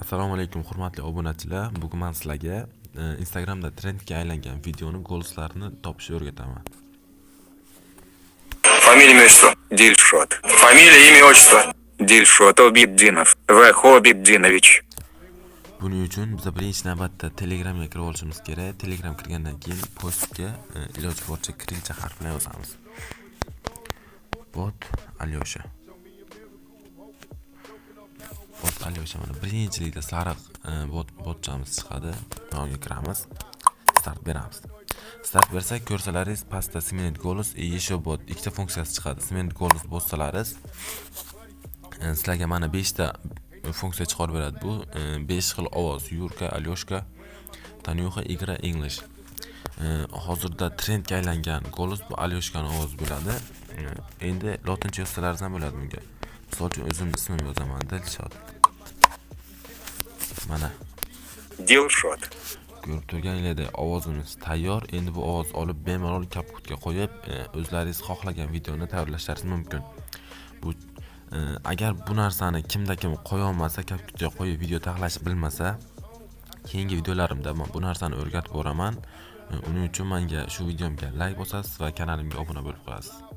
Assalomu alaykum hurmatli obunachilar. Bugun men sizlarga e, Instagramda trendga aylangan videoni golslarini topishni o'rgataman. Фамилия, имя, отчество. Дильшот. Фамилия, имя, отчество. Дильшот Обиддинов. В. Обиддинович. Buning uchun biz birinchi navbatda Telegramga kirib olishimiz kerak. Telegram kirgandan keyin postga e, iloji boricha kirillcha harf bilan yozamiz. Bot Alyosha. Orqali o'sha mana birinchilikda sariq e, bot botchamiz chiqadi. Unga kiramiz. Start beramiz. Start bersak ko'rsalaringiz pastda Cement golos и e, еще bot ikkita funksiyasi chiqadi. Cement Golus bossalaringiz e, sizlarga mana 5 ta funksiya chiqarib beradi bu 5 xil ovoz yurka alyoshka tanyuxa igra english hozirda trendga aylangan golos bu alyoshkani ovozi bo'ladi endi lotincha yozsalaringiz ham bo'ladi bunga misol uchun o'zimni ismimni yozaman dilshod mana. Дилшот. ko'rib turganinglardek ovozimiz tayyor. Endi bu ovoz olib bemalol kapkutga qo'yib e, o'zlaringiz xohlagan videoni tayyorlashlaringiz mumkin. Bu e, agar bu narsani kimda kim qo'ya olmasa kapkutga qo'yib video taxlashni bilmasa keyingi videolarimda man bu narsani o'rgatib boraman. E, uning uchun menga shu videomga layk bosasiz va kanalimga obuna bo'lib qolasiz